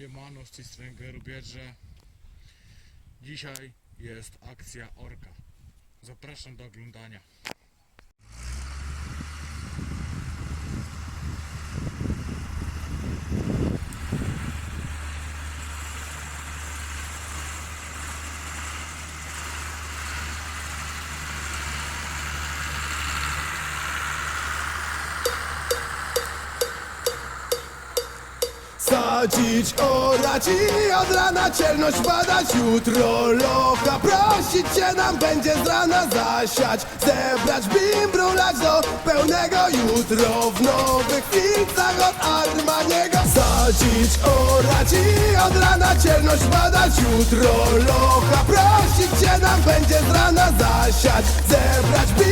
Siemano, z tej strony. Dzisiaj jest akcja Orka. Zapraszam do oglądania. Sadzić, orać i od rana cielność badać Jutro locha prosić się nam będzie z rana zasiać. Zebrać bimbrulać do pełnego Jutro. W nowych filcach od Armaniego Sadzić, orać i od rana cielność badać Jutro locha prosić się nam będzie z rana zasiać. Zebrać bimbrulać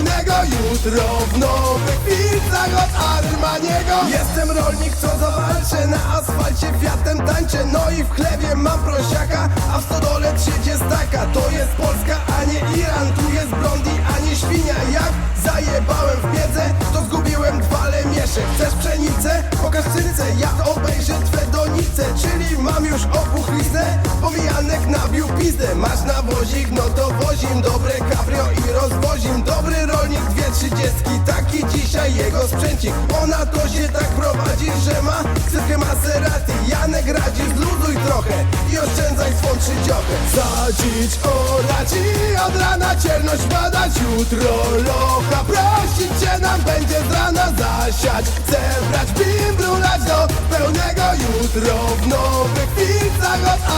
Jutro w nowych filcach od Armaniego. Jestem rolnik, co zawalczę na asfalcie Fiatem tańczę, no i w chlebie mam prosiaka A w stodole trzydziestaka To jest Polska, a nie Iran Tu jest blondi, a nie świnia. Jak zajebałem w biedze, to zgubiłem dwa lemiesze. Chcesz pszenicę? Pokaż cyrce Ja obejrzę twe donice. Czyli mam już opuchliznę Pomijanek nabił pizdę. Masz nawozik, no to wozim Dobre cabrio i Ona to się tak prowadzi, że ma Ksywkę Maserati. Janek radzi, zluzuj trochę I oszczędzaj swą trzydziochę. Sadzić, orać i od rana cielność badać. Jutro locha prosić się nam będzie z rana zasiać. Zebrać bimbrulać do pełnego Jutro w nowych filcach od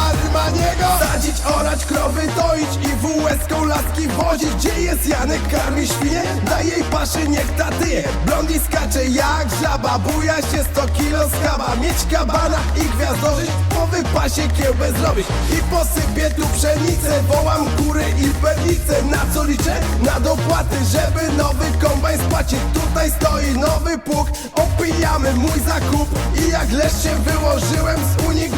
Orać, krowy doić i WS-ką laski wozić. Gdzie jest Janek, karmi świnie? Daj jej paszy, niech tatyje Blondi skacze jak żaba, buja się 100 kilo skaba Mieć kabana i gwiazdożyć, po wypasie kiełbę zrobić. I posypię tu pszenicę, wołam góry i perlicę Na co liczę? Na dopłaty, żeby nowy kombajn spłacić. Tutaj stoi nowy pług, opijamy mój zakup. I jak lesz się wyłożyłem, z Unii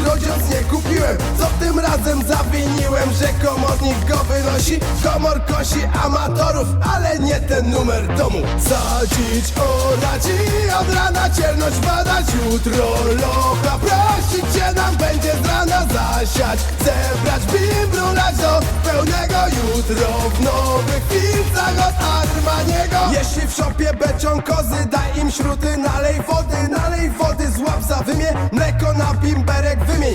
Co tym razem zawiniłem, że komornik go wynosi. Komor kosi amatorów, ale nie ten numer. Domu Sadzić, orać i od rana cielność badać Jutro locha prosić się nam będzie z rana zasiać. Zebrać bimbrulać do pełnego Jutro w nowych filcach od Armaniego. Jeśli w szopie beczą kozy, daj im śruty Nalej wody, nalej wody, złap za wymie Mleko na bimberek wymień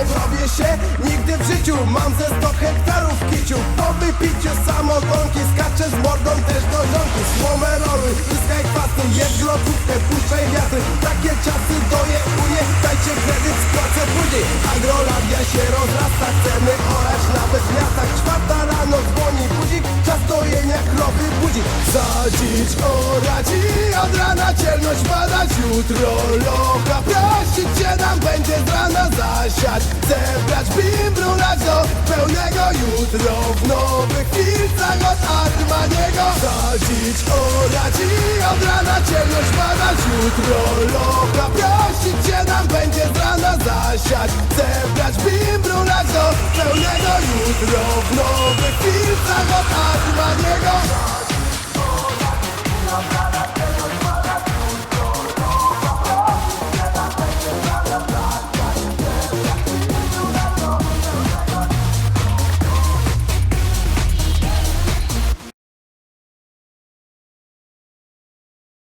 Obrobię się, nigdy w życiu mam ze 100 hektarów kiciu. Po wypiciu samogonki, skaczę z mordą też do żonki. Słomę roluj, zyskaj kwasy, jedz glotówkę, puszczaj wiatry. Takie czasy doje uję, dajcie kredyt, spłacę później Agrolandia się rozrasta, chcemy orać nawet w miastach Czwarta rano dzwoni budzik, czas dojenia krowy budzi. Sadzić, orać i od rana cielność badać Jutro locha prosić się nam będzie z rana zasiać. Zebrać bimbrulać do pełnego Jutro w nowych filcach od Armaniego. Sadzić, orać i od rana cielność badać Jutro. Locha prosić się nam będzie z rana zasiać. Zebrać bimbrulać